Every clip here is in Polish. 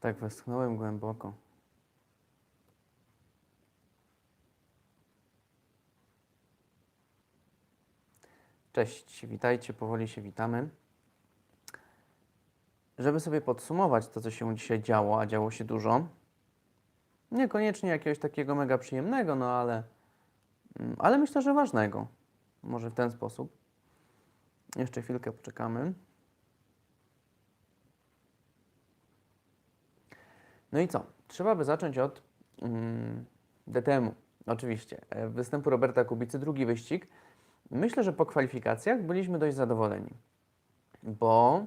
Tak westchnąłem głęboko. Cześć, witajcie, powoli się witamy. Żeby sobie podsumować to, co się dzisiaj działo, a działo się dużo, niekoniecznie jakiegoś takiego mega przyjemnego, no ale, mm, ale myślę, że ważnego. Może w ten sposób. Jeszcze chwilkę poczekamy. No i co? Trzeba by zacząć od mm, DTM-u, oczywiście. E, Występu Roberta Kubicy, drugi wyścig. Myślę, że po kwalifikacjach byliśmy dość zadowoleni, bo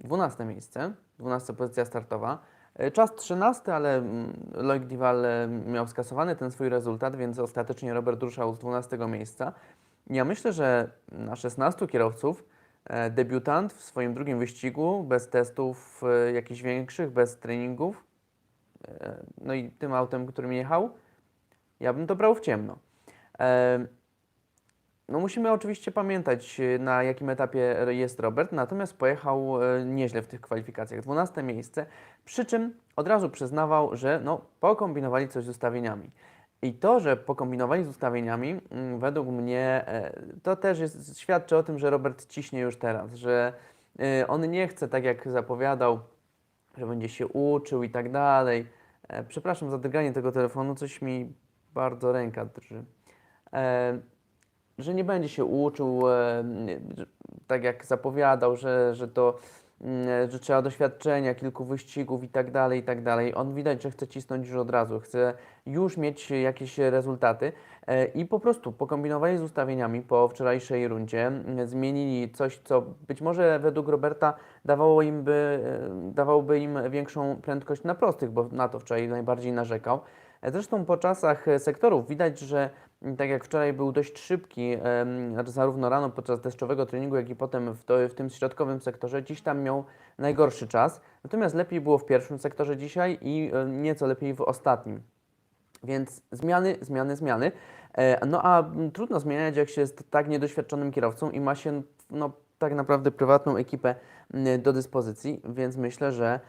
12 miejsce, 12 pozycja startowa. E, Czas 13, ale mm, Loic Dival e, miał skasowany ten swój rezultat, więc ostatecznie Robert ruszał z 12 miejsca. Ja myślę, że na 16 kierowców debiutant w swoim drugim wyścigu, bez testów jakichś większych, bez treningów, no i tym autem, którym jechał, ja bym to brał w ciemno. E, No musimy oczywiście pamiętać, e, na jakim etapie jest Robert, natomiast pojechał e, nieźle w tych kwalifikacjach. 12 miejsce, przy czym od razu przyznawał, że no, pokombinowali coś z ustawieniami. I to, że pokombinowali z ustawieniami, mm, według mnie e, to też jest, świadczy o tym, że Robert ciśnie już teraz, że e, on nie chce, tak jak zapowiadał, że będzie się uczył i tak dalej. E, Przepraszam za drganie tego telefonu, coś mi bardzo ręka drży. E, że nie będzie się uczył, e, tak jak zapowiadał, że, że to że trzeba doświadczenia, kilku wyścigów i tak dalej, i tak dalej. On widać, że chce cisnąć już od razu, chce już mieć jakieś rezultaty e, i po prostu pokombinowali z ustawieniami po wczorajszej rundzie, mm, zmienili coś, co być może według Roberta dawało im by, e, dawałoby im większą prędkość na prostych, bo na to wczoraj najbardziej narzekał. E, Zresztą po czasach e, sektorów widać, że tak jak wczoraj był dość szybki, em, zarówno rano podczas deszczowego treningu, jak i potem w, to, w tym środkowym sektorze, dziś tam miał najgorszy czas. Natomiast lepiej było w pierwszym sektorze dzisiaj i nieco lepiej w ostatnim. Więc zmiany, zmiany, zmiany. E, No a trudno zmieniać, jak się jest tak niedoświadczonym kierowcą i ma się no, tak naprawdę prywatną ekipę do dyspozycji, więc myślę, że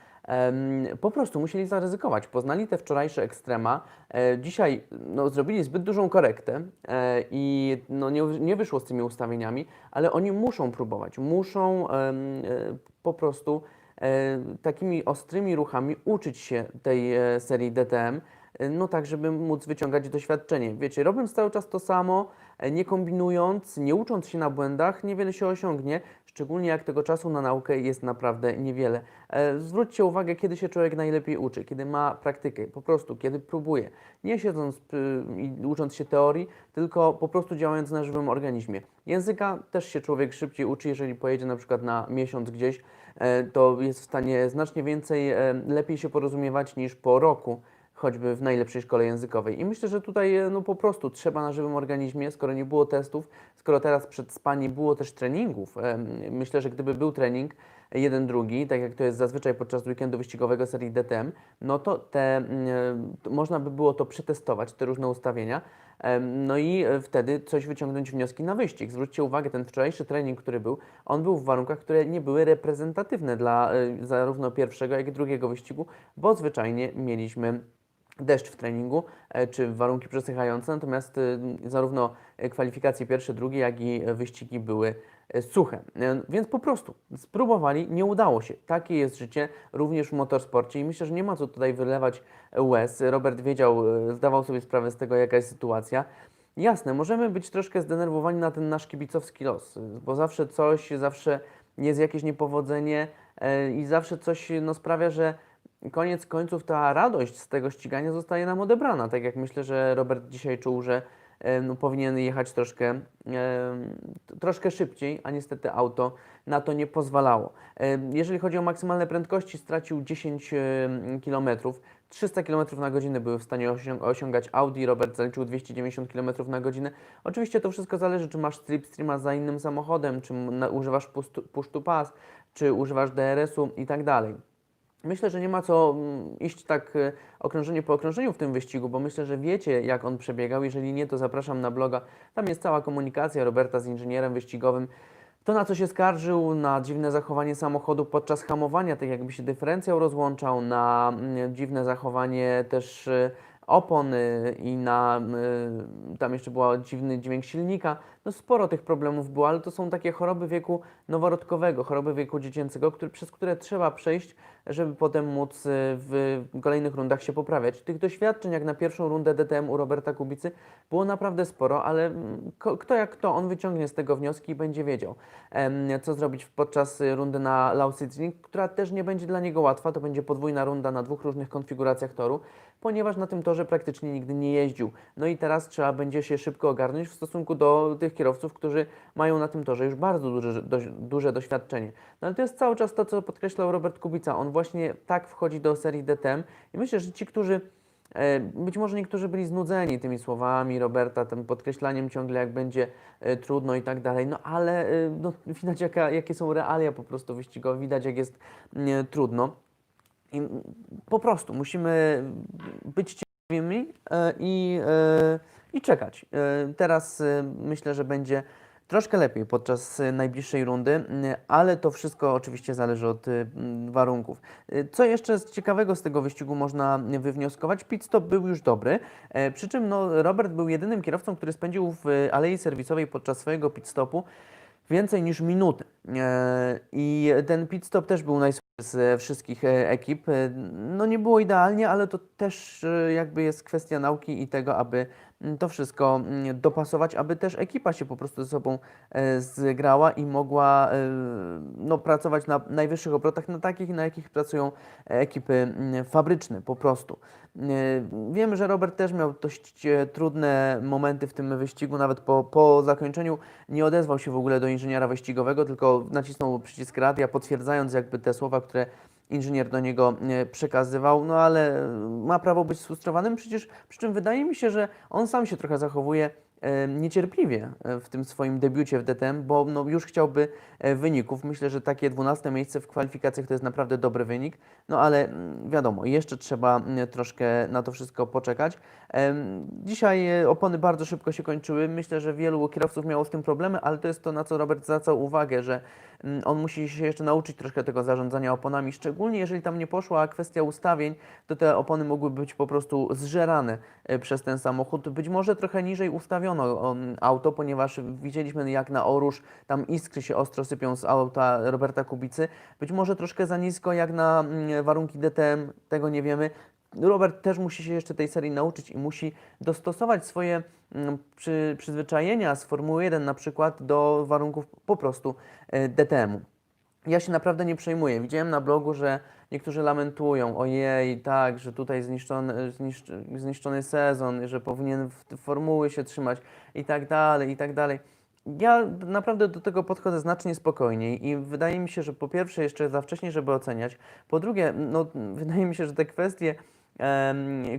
po prostu musieli zaryzykować. Poznali te wczorajsze ekstrema. E, dzisiaj no, zrobili zbyt dużą korektę e, i no, nie, nie wyszło z tymi ustawieniami, ale oni muszą próbować, muszą e, po prostu takimi ostrymi ruchami uczyć się tej serii DTM, no tak, żeby móc wyciągać doświadczenie. Wiecie, robiąc cały czas to samo, nie kombinując, nie ucząc się na błędach, niewiele się osiągnie, szczególnie jak tego czasu na naukę jest naprawdę niewiele. E, Zwróćcie uwagę, kiedy się człowiek najlepiej uczy, kiedy ma praktykę, po prostu, kiedy próbuje. Nie siedząc i ucząc się teorii, tylko po prostu działając na żywym organizmie. Języka też się człowiek szybciej uczy, jeżeli pojedzie na przykład na miesiąc gdzieś, e, to jest w stanie znacznie więcej, e, lepiej się porozumiewać niż po roku, choćby w najlepszej szkole językowej. I myślę, że tutaj e, no, po prostu trzeba na żywym organizmie, skoro nie było testów, skoro teraz przed spaniem było też treningów. e, Myślę, że gdyby był trening, jeden, drugi, tak jak to jest zazwyczaj podczas weekendu wyścigowego serii DTM, no to te, można by było to przetestować, te różne ustawienia, no i e, wtedy coś wyciągnąć wnioski na wyścig. Zwróćcie uwagę, ten wczorajszy trening, który był, on był w warunkach, które nie były reprezentatywne dla e, zarówno pierwszego, jak i drugiego wyścigu, bo zwyczajnie mieliśmy deszcz w treningu, e, czy warunki przesychające, natomiast e, zarówno kwalifikacje pierwsze, drugie, jak i wyścigi były e, suche. Więc po prostu spróbowali, nie udało się. Takie jest życie również w motorsporcie i myślę, że nie ma co tutaj wylewać łez. Robert wiedział, zdawał sobie sprawę z tego, jaka jest sytuacja. Jasne, możemy być troszkę zdenerwowani na ten nasz kibicowski los, bo zawsze coś, zawsze jest jakieś niepowodzenie i zawsze coś no, sprawia, że koniec końców ta radość z tego ścigania zostaje nam odebrana. Tak jak myślę, że Robert dzisiaj czuł, że no, powinien jechać troszkę, e, troszkę szybciej, a niestety auto na to nie pozwalało. E, jeżeli chodzi o maksymalne prędkości, stracił 10 km. 300 km na godzinę były w stanie osią- osiągać Audi, Robert zaliczył 290 km na godzinę. Oczywiście to wszystko zależy, czy masz slipstreama za innym samochodem, czy używasz push to pass, czy używasz DRS-u i tak dalej. Myślę, że nie ma co mm, iść tak e, okrążenie po okrążeniu w tym wyścigu, bo myślę, że wiecie, jak on przebiegał. Jeżeli nie, to zapraszam na bloga. Tam jest cała komunikacja Roberta z inżynierem wyścigowym. To, na co się skarżył, na dziwne zachowanie samochodu podczas hamowania, tak jakby się dyferencjał rozłączał, na mm, dziwne zachowanie też y, opon y, i na, y, tam jeszcze był dziwny dźwięk silnika. No sporo tych problemów było, ale to są takie choroby wieku noworodkowego, choroby wieku dziecięcego, który, przez które trzeba przejść, żeby potem móc y, w kolejnych rundach się poprawiać. Tych doświadczeń jak na pierwszą rundę DTM u Roberta Kubicy było naprawdę sporo, ale mm, kto jak kto, on wyciągnie z tego wnioski i będzie wiedział, co zrobić podczas y, rundy na Lausitzring, która też nie będzie dla niego łatwa. To będzie podwójna runda na dwóch różnych konfiguracjach toru, ponieważ na tym torze praktycznie nigdy nie jeździł. No i teraz trzeba będzie się szybko ogarnąć w stosunku do tych kierowców, którzy mają na tym torze już bardzo duże, duże doświadczenie. No ale to jest cały czas to, co podkreślał Robert Kubica. On właśnie tak wchodzi do serii DTM i myślę, że ci, którzy E, Być może niektórzy byli znudzeni tymi słowami Roberta, tym podkreślaniem ciągle, jak będzie e, trudno i tak dalej, no ale e, no, widać, jaka, jakie są realia po prostu wyścigowe, widać, jak jest mm, trudno. I po prostu musimy być cierpliwymi e, i, e, i czekać. E, Teraz myślę, że będzie troszkę lepiej podczas najbliższej rundy, ale to wszystko oczywiście zależy od warunków. Co jeszcze z ciekawego z tego wyścigu można wywnioskować? Pit stop był już dobry, przy czym no, Robert był jedynym kierowcą, który spędził w alei serwisowej podczas swojego pit stopu więcej niż minutę. E, I ten pit stop też był najsłabszy z wszystkich e, ekip. E, No nie było idealnie, ale to też e, jakby jest kwestia nauki i tego, aby to wszystko mm, dopasować, aby też ekipa się po prostu ze sobą e, zgrała i mogła e, no, pracować na najwyższych obrotach, na takich, na jakich pracują ekipy mm, fabryczne po prostu. E, Wiem, że Robert też miał dość trudne momenty w tym wyścigu, nawet po, po zakończeniu nie odezwał się w ogóle do inżyniera wyścigowego, tylko nacisnął przycisk radia, potwierdzając jakby te słowa, które inżynier do niego e, przekazywał, no ale ma prawo być sfrustrowanym, przecież przy czym wydaje mi się, że on sam się trochę zachowuje e, niecierpliwie e, w tym swoim debiucie w DTM, bo no, już chciałby wyników. Myślę, że takie 12 miejsce w kwalifikacjach to jest naprawdę dobry wynik, no ale mm, wiadomo, jeszcze trzeba mm, troszkę na to wszystko poczekać. Dzisiaj opony bardzo szybko się kończyły. Myślę, że wielu kierowców miało z tym problemy, ale to jest to, na co Robert zwracał uwagę, że on musi się jeszcze nauczyć troszkę tego zarządzania oponami, szczególnie jeżeli tam nie poszła kwestia ustawień, to te opony mogły być po prostu zżerane e, przez ten samochód. Być może trochę niżej ustawiono on, auto, ponieważ widzieliśmy jak na Orusz tam iskry się ostro sypią z auta Roberta Kubicy. Być może troszkę za nisko jak na mm, warunki DTM, tego nie wiemy. Robert też musi się jeszcze tej serii nauczyć i musi dostosować swoje mm, przy, przyzwyczajenia z Formuły 1 na przykład do warunków po prostu e, DTM-u. Ja się naprawdę nie przejmuję. Widziałem na blogu, że niektórzy lamentują, ojej, tak, że tutaj zniszczony, zniszcz, zniszczony sezon, że powinien w formuły się trzymać i tak dalej, i tak dalej. Ja naprawdę do tego podchodzę znacznie spokojniej i wydaje mi się, że po pierwsze jeszcze za wcześnie, żeby oceniać, po drugie, no, wydaje mi się, że te kwestie,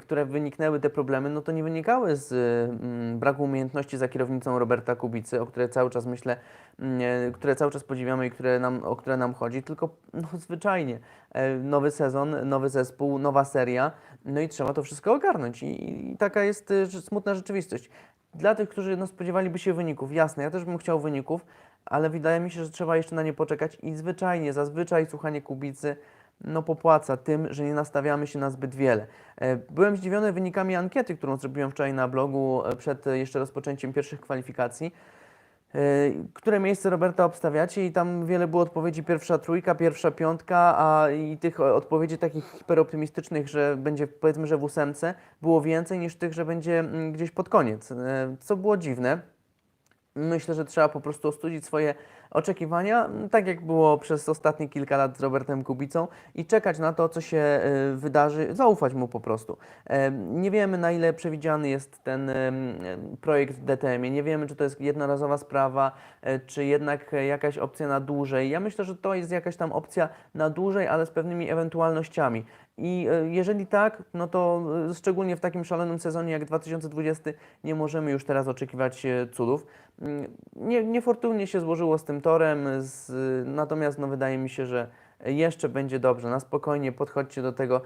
które wyniknęły, te problemy, no to nie wynikały z mm, braku umiejętności za kierownicą Roberta Kubicy, o które cały czas myślę, mm, e, które cały czas podziwiamy i które nam, o które nam chodzi, tylko no, zwyczajnie e, nowy sezon, nowy zespół, nowa seria, no i trzeba to wszystko ogarnąć i, i taka jest e, smutna rzeczywistość. Dla tych, którzy no, spodziewaliby się wyników, jasne, ja też bym chciał wyników, ale wydaje mi się, że trzeba jeszcze na nie poczekać i zwyczajnie, zazwyczaj słuchanie Kubicy no popłaca tym, że nie nastawiamy się na zbyt wiele. E, Byłem zdziwiony wynikami ankiety, którą zrobiłem wczoraj na blogu e, przed e, jeszcze rozpoczęciem pierwszych kwalifikacji. Które miejsce Roberta obstawiacie? I tam wiele było odpowiedzi pierwsza trójka, pierwsza piątka, a i tych odpowiedzi takich hiperoptymistycznych, że będzie powiedzmy, że w ósemce, było więcej niż tych, że będzie mm, gdzieś pod koniec. Co było dziwne. Myślę, że trzeba po prostu ostudzić swoje oczekiwania, m, tak jak było przez ostatnie kilka lat z Robertem Kubicą i czekać na to, co się e, wydarzy, zaufać mu po prostu. Nie wiemy, na ile przewidziany jest ten projekt w DTM-ie, nie wiemy, czy to jest jednorazowa sprawa, e, czy jednak jakaś opcja na dłużej. Ja myślę, że to jest jakaś tam opcja na dłużej, ale z pewnymi ewentualnościami. I e, jeżeli tak, no to e, szczególnie w takim szalonym sezonie jak 2020 nie możemy już teraz oczekiwać e, cudów. Mm, Nie, niefortunnie się złożyło z tym torem, z, natomiast no, wydaje mi się, że jeszcze będzie dobrze. Na spokojnie podchodźcie do tego.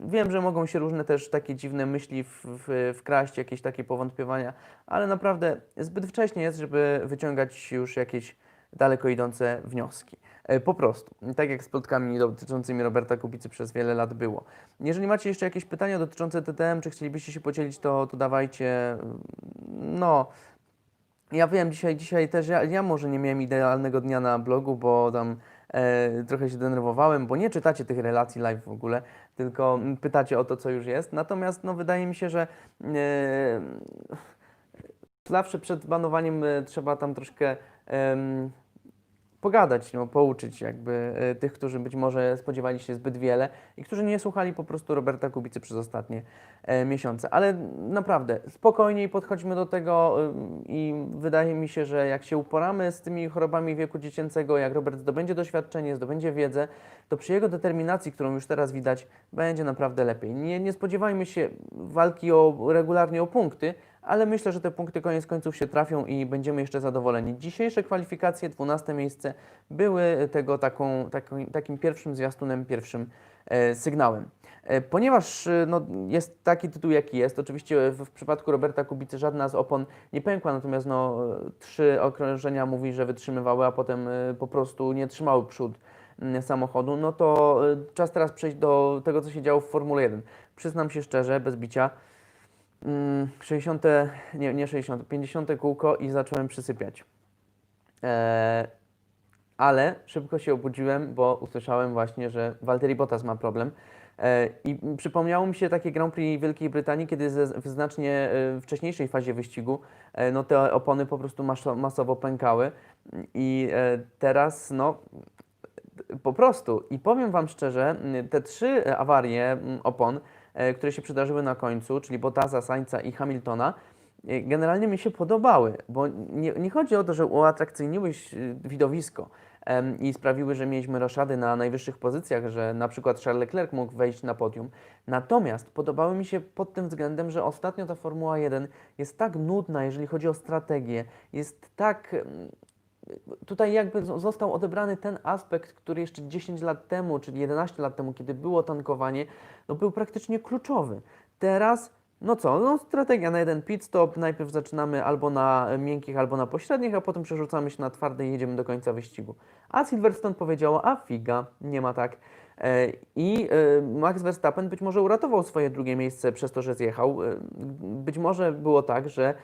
Wiem, że mogą się różne też takie dziwne myśli w, w, wkraść, jakieś takie powątpiewania, ale naprawdę zbyt wcześnie jest, żeby wyciągać już jakieś daleko idące wnioski. E, Po prostu, tak jak z plotkami dotyczącymi Roberta Kubicy przez wiele lat było. Jeżeli macie jeszcze jakieś pytania dotyczące TTM, czy chcielibyście się podzielić, to, to dawajcie. No, ja wiem, dzisiaj, dzisiaj też ja, ja może nie miałem idealnego dnia na blogu, bo tam e, trochę się denerwowałem, bo nie czytacie tych relacji live w ogóle, tylko pytacie o to, co już jest. Natomiast no, wydaje mi się, że e, zawsze przed banowaniem e, trzeba tam troszkę pogadać, no, pouczyć jakby e, tych, którzy być może spodziewali się zbyt wiele i którzy nie słuchali po prostu Roberta Kubicy przez ostatnie e, miesiące. Ale naprawdę, spokojniej podchodźmy do tego ym, i wydaje mi się, że jak się uporamy z tymi chorobami wieku dziecięcego, jak Robert zdobędzie doświadczenie, zdobędzie wiedzę, to przy jego determinacji, którą już teraz widać, będzie naprawdę lepiej. Nie, nie spodziewajmy się walki o, regularnie o punkty, ale myślę, że te punkty koniec końców się trafią i będziemy jeszcze zadowoleni. Dzisiejsze kwalifikacje, 12 miejsce, były tego taką, taką, takim pierwszym zwiastunem, pierwszym e, sygnałem. E, Ponieważ e, no, jest taki tytuł, jaki jest, oczywiście w, w przypadku Roberta Kubicy żadna z opon nie pękła, natomiast no, trzy okrążenia mówi, że wytrzymywały, a potem e, po prostu nie trzymały przód samochodu, no to e, czas teraz przejść do tego, co się działo w Formule 1. Przyznam się szczerze, bez bicia, 60, nie, nie 60, 50 kółko i zacząłem przysypiać. E, ale szybko się obudziłem, bo usłyszałem właśnie, że Valtteri Bottas ma problem. E, I przypomniało mi się takie Grand Prix Wielkiej Brytanii, kiedy ze, w znacznie e, wcześniejszej fazie wyścigu e, no, te opony po prostu maso, masowo pękały. I e, teraz, no, po prostu. I powiem Wam szczerze, te trzy awarie m, opon, które się przydarzyły na końcu, czyli Bottasa, Sainza i Hamiltona, e, generalnie mi się podobały, bo nie, nie chodzi o to, że uatrakcyjniły ś- widowisko i sprawiły, że mieliśmy roszady na najwyższych pozycjach, że na przykład Charles Leclerc mógł wejść na podium. Natomiast podobały mi się pod tym względem, że ostatnio ta Formuła 1 jest tak nudna, jeżeli chodzi o strategię, jest tak tutaj jakby został odebrany ten aspekt, który jeszcze 10 lat temu, czyli 11 lat temu, kiedy było tankowanie, no był praktycznie kluczowy. Teraz, no co, no strategia na jeden pit stop, najpierw zaczynamy albo na miękkich, albo na pośrednich, a potem przerzucamy się na twarde i jedziemy do końca wyścigu. A Silverstone powiedziało, a figa, nie ma tak. E, I e, Max Verstappen być może uratował swoje drugie miejsce przez to, że zjechał. E, Być może było tak, że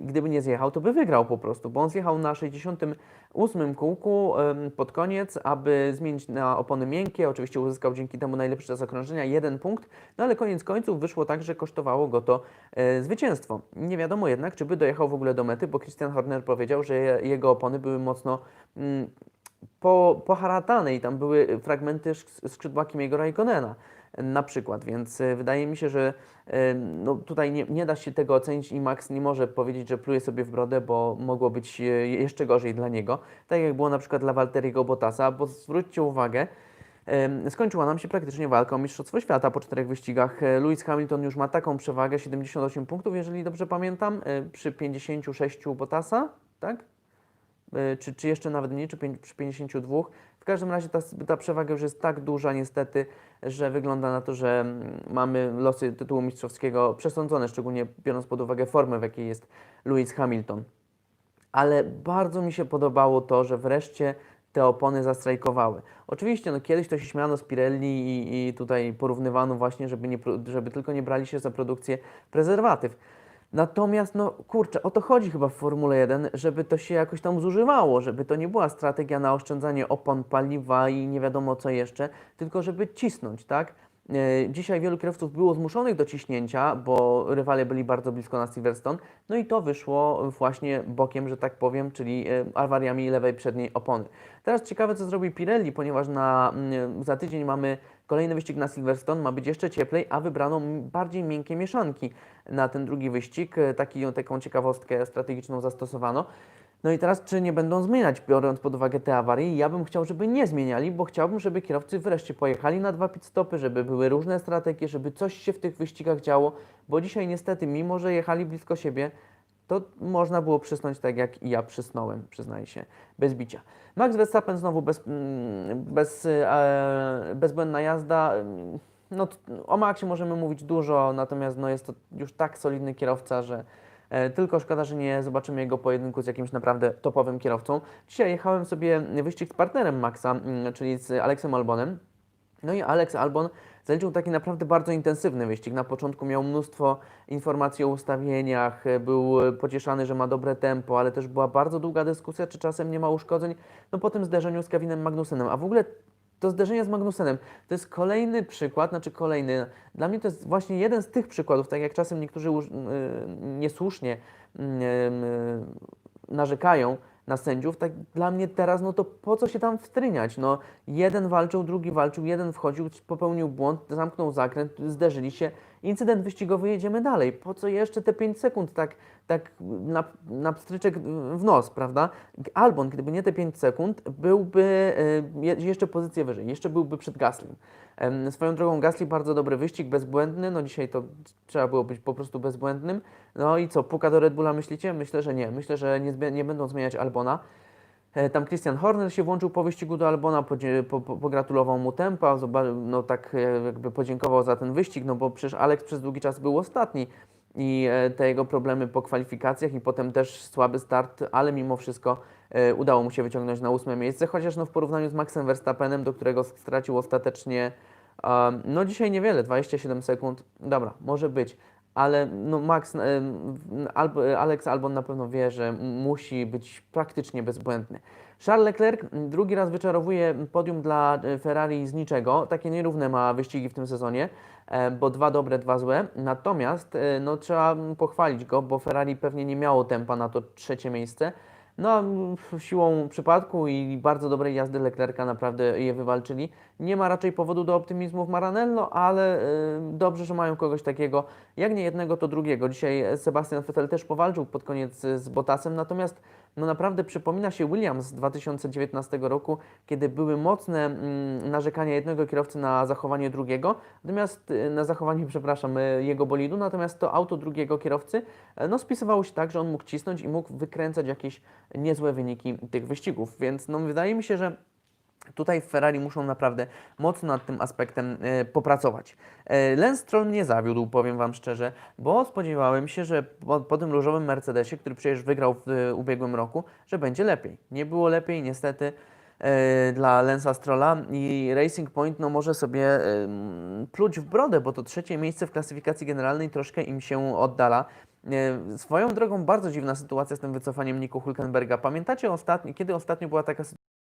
gdyby nie zjechał, to by wygrał po prostu, bo on zjechał na 68 kółku pod koniec, aby zmienić na opony miękkie. Oczywiście uzyskał dzięki temu najlepszy czas okrążenia, jeden punkt, no ale koniec końców wyszło tak, że kosztowało go to zwycięstwo. Nie wiadomo jednak, czy by dojechał w ogóle do mety, bo Christian Horner powiedział, że je, jego opony były mocno mm, po, poharatane i tam były fragmenty sk- skrzydła Kimiego Raikkonena na przykład, więc e, wydaje mi się, że e, no, tutaj nie, nie da się tego ocenić i Max nie może powiedzieć, że pluje sobie w brodę, bo mogło być e, jeszcze gorzej dla niego, tak jak było na przykład dla Valtteriego Bottasa, bo zwróćcie uwagę, Skończyła nam się praktycznie walka o Mistrzostwo Świata po czterech wyścigach. Lewis Hamilton już ma taką przewagę, 78 punktów, jeżeli dobrze pamiętam, przy 56 Bottasa, tak? E, Czy, czy jeszcze nawet mniej, czy przy 52. W każdym razie ta, ta przewaga już jest tak duża niestety, że wygląda na to, że mm, mamy losy tytułu mistrzowskiego przesądzone, szczególnie biorąc pod uwagę formę, w jakiej jest Lewis Hamilton ale bardzo mi się podobało to, że wreszcie te opony zastrajkowały. Oczywiście, no kiedyś to się śmiano z Pirelli i, i tutaj porównywano właśnie, żeby, nie, żeby tylko nie brali się za produkcję prezerwatyw. Natomiast, no kurczę, o to chodzi chyba w Formule 1, żeby to się jakoś tam zużywało, żeby to nie była strategia na oszczędzanie opon, paliwa i nie wiadomo co jeszcze, tylko żeby cisnąć, tak? E, Dzisiaj wielu kierowców było zmuszonych do ciśnięcia, bo rywale byli bardzo blisko na Silverstone, no i to wyszło właśnie bokiem, że tak powiem, czyli e, awariami lewej przedniej opony. Teraz ciekawe, co zrobi Pirelli, ponieważ na, mm, za tydzień mamy kolejny wyścig na Silverstone, ma być jeszcze cieplej, a wybrano bardziej miękkie mieszanki na ten drugi wyścig. E, Taki, taką ciekawostkę strategiczną zastosowano. No i teraz, czy nie będą zmieniać, biorąc pod uwagę te awarie? Ja bym chciał, żeby nie zmieniali, bo chciałbym, żeby kierowcy wreszcie pojechali na dwa pit stopy, żeby były różne strategie, żeby coś się w tych wyścigach działo, bo dzisiaj niestety, mimo że jechali blisko siebie, to można było przysnąć tak, jak i ja przysnąłem, przyznaję się, bez bicia. Max Verstappen znowu bez, mm, bez, e, bezbłędna jazda. Mm, No, o Maxie możemy mówić dużo, natomiast no, jest to już tak solidny kierowca, że E, Tylko szkoda, że nie zobaczymy jego pojedynku z jakimś naprawdę topowym kierowcą. Dzisiaj jechałem sobie wyścig z partnerem Maxa, mm, czyli z Aleksem Albonem. No i Alex Albon zaliczył taki naprawdę bardzo intensywny wyścig. Na początku miał mnóstwo informacji o ustawieniach, był e, pocieszany, że ma dobre tempo, ale też była bardzo długa dyskusja, czy czasem nie ma uszkodzeń. No po tym zderzeniu z Kevinem Magnusenem. A w ogóle to zderzenie z Magnusenem to jest kolejny przykład, znaczy kolejny. Dla mnie to jest właśnie jeden z tych przykładów, tak jak czasem niektórzy uż- y, niesłusznie y, y, narzekają na sędziów, tak dla mnie teraz, no to po co się tam wtryniać? No, jeden walczył, drugi walczył, jeden wchodził, popełnił błąd, zamknął zakręt, zderzyli się, incydent wyścigowy, jedziemy dalej. Po co jeszcze te 5 sekund tak, tak na, na pstryczek w nos, prawda? Albon, gdyby nie te 5 sekund, byłby y, je- jeszcze pozycję wyżej, jeszcze byłby przed Gaslim. Em, Swoją drogą Gasly bardzo dobry wyścig, bezbłędny, no dzisiaj to trzeba było być po prostu bezbłędnym. No i co, puka do Red Bulla myślicie? Myślę, że nie. Myślę, że nie, nie będą zmieniać Albona. E, Tam Christian Horner się włączył po wyścigu do Albona, pogratulował mu tempa, no tak e, jakby podziękował za ten wyścig, no bo przecież Alex przez długi czas był ostatni i e, te jego problemy po kwalifikacjach i potem też słaby start, ale mimo wszystko udało mu się wyciągnąć na ósme miejsce, chociaż no w porównaniu z Maxem Verstappenem, do którego stracił ostatecznie no dzisiaj niewiele, 27 sekund, dobra, może być, ale no Max, Albo, Alex Albon na pewno wie, że musi być praktycznie bezbłędny. Charles Leclerc drugi raz wyczarowuje podium dla e, Ferrari z niczego. Takie nierówne ma wyścigi w tym sezonie, e, bo dwa dobre, dwa złe. Natomiast e, no, trzeba pochwalić go, bo Ferrari pewnie nie miało tempa na to trzecie miejsce. No, siłą przypadku i bardzo dobrej jazdy Leclerca naprawdę je wywalczyli. Nie ma raczej powodu do optymizmu w Maranello, ale y, dobrze, że mają kogoś takiego. Jak nie jednego, to drugiego. Dzisiaj Sebastian Vettel też powalczył pod koniec z Bottasem, natomiast no naprawdę przypomina się Williams z 2019 roku, kiedy były mocne mm, narzekania jednego kierowcy na zachowanie drugiego, natomiast y, na zachowanie, przepraszam, y, jego bolidu, natomiast to auto drugiego kierowcy e, no, spisywało się tak, że on mógł cisnąć i mógł wykręcać jakieś niezłe wyniki tych wyścigów, więc no, wydaje mi się, że Tutaj Ferrari muszą naprawdę mocno nad tym aspektem e, popracować. E, Lance Stroll mnie zawiódł, powiem Wam szczerze, bo spodziewałem się, że po, po tym różowym Mercedesie, który przecież wygrał w e, ubiegłym roku, że będzie lepiej. Nie było lepiej, niestety, e, dla Lensa Strolla i Racing Point no, może sobie e, pluć w brodę, bo to trzecie miejsce w klasyfikacji generalnej troszkę im się oddala. E, Swoją drogą bardzo dziwna sytuacja z tym wycofaniem Nico Hulkenberga. Pamiętacie ostatnio, kiedy ostatnio była taka sytuacja,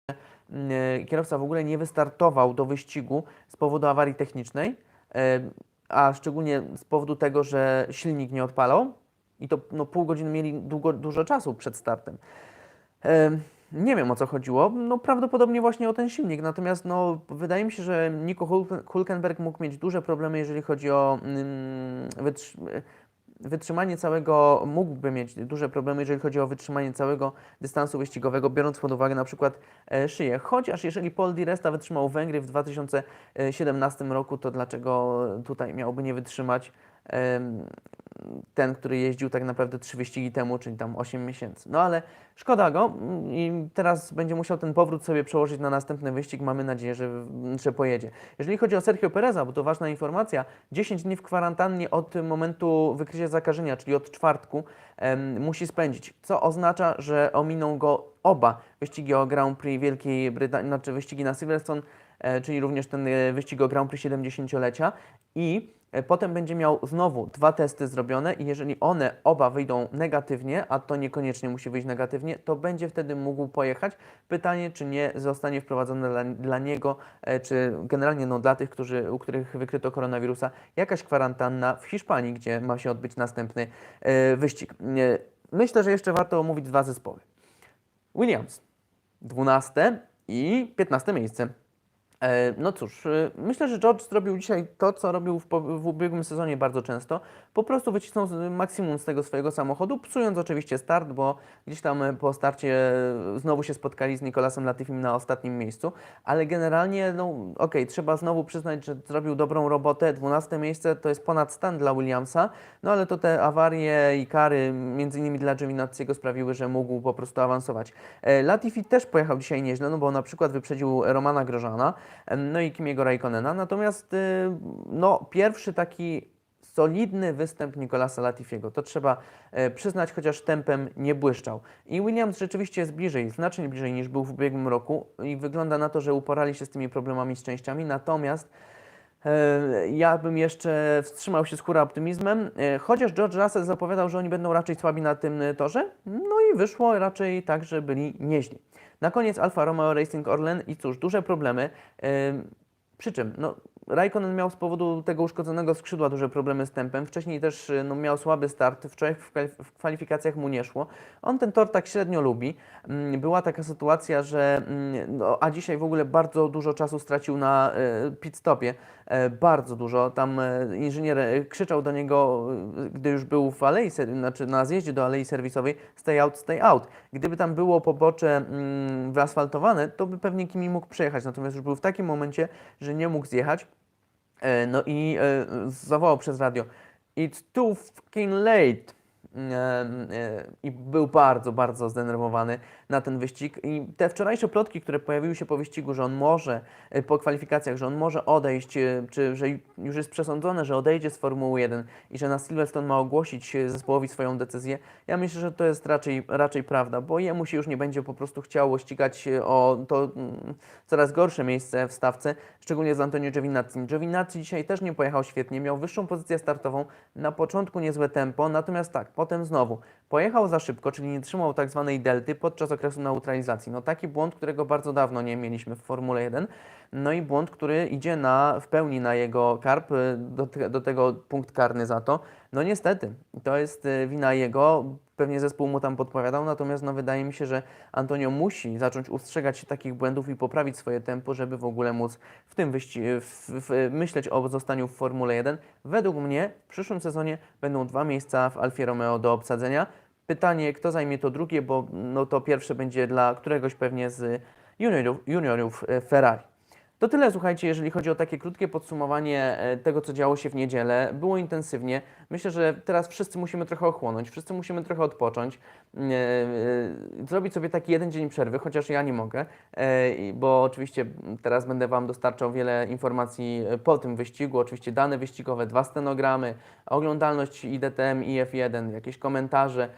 kierowca w ogóle nie wystartował do wyścigu z powodu awarii technicznej, e, a szczególnie z powodu tego, że silnik nie odpalał i to no, pół godziny mieli długo, dużo czasu przed startem. E, Nie wiem o co chodziło, no prawdopodobnie właśnie o ten silnik, natomiast no, wydaje mi się, że Nico Hulken- Hulkenberg mógł mieć duże problemy, jeżeli chodzi o mm, wytrzymanie całego, mógłby mieć duże problemy, jeżeli chodzi o wytrzymanie całego dystansu wyścigowego, biorąc pod uwagę na przykład e, szyję. Chociaż jeżeli Paul Di Resta wytrzymał Węgry w 2017 roku, to dlaczego tutaj miałby nie wytrzymać ten, który jeździł tak naprawdę trzy wyścigi temu, czyli tam 8 miesięcy. No ale szkoda go i teraz będzie musiał ten powrót sobie przełożyć na następny wyścig. Mamy nadzieję, że, że pojedzie. Jeżeli chodzi o Sergio Pereza, bo to ważna informacja, 10 dni w kwarantannie od momentu wykrycia zakażenia, czyli od czwartku, em, musi spędzić, co oznacza, że ominą go oba wyścigi o Grand Prix Wielkiej Brytanii, znaczy wyścigi na Silverstone, czyli również ten e, wyścig o Grand Prix 70-lecia i e, potem będzie miał znowu dwa testy zrobione i jeżeli one oba wyjdą negatywnie, a to niekoniecznie musi wyjść negatywnie, to będzie wtedy mógł pojechać. Pytanie, czy nie zostanie wprowadzone dla, dla niego, e, czy generalnie no, dla tych, którzy, u których wykryto koronawirusa, jakaś kwarantanna w Hiszpanii, gdzie ma się odbyć następny e, wyścig. E, Myślę, że jeszcze warto omówić dwa zespoły. Williams 12 i 15 miejsce. E, No cóż, e, myślę, że George zrobił dzisiaj to, co robił w, w ubiegłym sezonie bardzo często. Po prostu wycisnął maksimum z tego swojego samochodu, psując oczywiście start, bo gdzieś tam e, po starcie znowu się spotkali z Nicolasem Latifim na ostatnim miejscu, ale generalnie, no okej, trzeba znowu przyznać, że zrobił dobrą robotę. 12 miejsce to jest ponad stan dla Williamsa, no ale to te awarie i kary, między innymi dla Giovinazziego sprawiły, że mógł po prostu awansować. Latifi też pojechał dzisiaj nieźle, no bo na przykład wyprzedził Romana Grożana, no i Kimiego Raikkonena, natomiast y, no pierwszy taki solidny występ Nicolasa Latifiego. To trzeba e, przyznać, chociaż tempem nie błyszczał. I Williams rzeczywiście jest bliżej, znacznie bliżej niż był w ubiegłym roku i wygląda na to, że uporali się z tymi problemami z częściami, natomiast E, Ja bym jeszcze wstrzymał się z hura optymizmem, chociaż George Russell zapowiadał, że oni będą raczej słabi na tym torze, no i wyszło raczej tak, że byli nieźli. Na koniec Alfa Romeo Racing Orlen i cóż, duże problemy, przy czym no, Raikkonen miał z powodu tego uszkodzonego skrzydła duże problemy z tempem, wcześniej też e, no, miał słaby start, wczoraj w kwalif- w kwalifikacjach mu nie szło. On ten tor tak średnio lubi. Mm, Była taka sytuacja, że mm, no, a dzisiaj w ogóle bardzo dużo czasu stracił na e, pit stopie. E, bardzo dużo. Tam e, inżynier e, krzyczał do niego, gdy już był w alei, znaczy na zjeździe do alei serwisowej, stay out, stay out. Gdyby tam było pobocze mm, wyasfaltowane, to by pewnie Kimi mógł przejechać. Natomiast już był w takim momencie, że nie mógł zjechać. E, No i e, zawołał przez radio It's too fucking late. E, e, I był bardzo, bardzo zdenerwowany na ten wyścig. I te wczorajsze plotki, które pojawiły się po wyścigu, że on może, e, po kwalifikacjach, że on może odejść, czy że już jest przesądzone, że odejdzie z Formuły 1 i że na Silverstone ma ogłosić zespołowi swoją decyzję, ja myślę, że to jest raczej, raczej prawda, bo jemu się już nie będzie po prostu chciało ścigać o to mm, coraz gorsze miejsce w stawce, szczególnie z Antonio Giovinazzi. Giovinazzi dzisiaj też nie pojechał świetnie, miał wyższą pozycję startową, na początku niezłe tempo, natomiast tak, potem znowu pojechał za szybko, czyli nie trzymał tak zwanej delty podczas okresu neutralizacji. No taki błąd, którego bardzo dawno nie mieliśmy w Formule 1, no i błąd, który idzie na, w pełni na jego karp, do, do tego punkt karny za to. No niestety, to jest y, wina jego, pewnie zespół mu tam podpowiadał, natomiast no wydaje mi się, że Antonio musi zacząć ustrzegać się takich błędów i poprawić swoje tempo, żeby w ogóle móc w tym wyścigu, w, w, myśleć o zostaniu w Formule 1. Według mnie w przyszłym sezonie będą dwa miejsca w Alfie Romeo do obsadzenia. Pytanie, kto zajmie to drugie, bo no to pierwsze będzie dla któregoś pewnie z juniorów, juniorów e, Ferrari. To tyle, słuchajcie, jeżeli chodzi o takie krótkie podsumowanie e, tego, co działo się w niedzielę. Było intensywnie. Myślę, że teraz wszyscy musimy trochę ochłonąć, wszyscy musimy trochę odpocząć, e, e, zrobić sobie taki jeden dzień przerwy, chociaż ja nie mogę, bo oczywiście teraz będę Wam dostarczał wiele informacji po tym wyścigu, oczywiście dane wyścigowe, dwa stenogramy, oglądalność IDTM i F1, jakieś komentarze,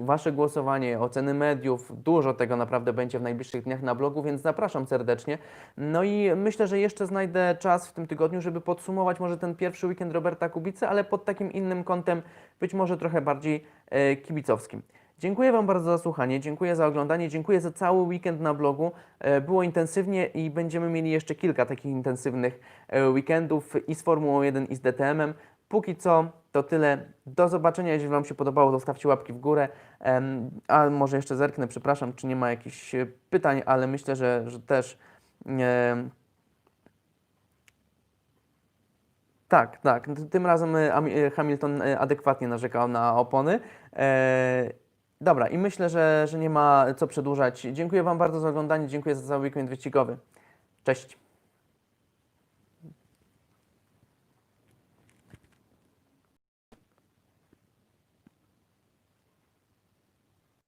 Wasze głosowanie, oceny mediów, dużo tego naprawdę będzie w najbliższych dniach na blogu, więc zapraszam serdecznie. No i myślę, że jeszcze znajdę czas w tym tygodniu, żeby podsumować może ten pierwszy weekend Roberta Kubicy, ale pod takim innym kątem, być może trochę bardziej e, kibicowskim. Dziękuję Wam bardzo za słuchanie, dziękuję za oglądanie, dziękuję za cały weekend na blogu. E, Było intensywnie i będziemy mieli jeszcze kilka takich intensywnych e, weekendów i z Formułą 1 i z DTM-em. Póki co to tyle. Do zobaczenia. Jeżeli Wam się podobało, zostawcie łapki w górę. A może jeszcze zerknę, przepraszam, czy nie ma jakichś pytań, ale myślę, że, że też. em, tak, tak. Tym razem Ami- e, Hamilton e, adekwatnie narzekał na opony. E, Dobra, i myślę, że, że nie ma co przedłużać. Dziękuję Wam bardzo za oglądanie, dziękuję za cały weekend wyścigowy. Cześć.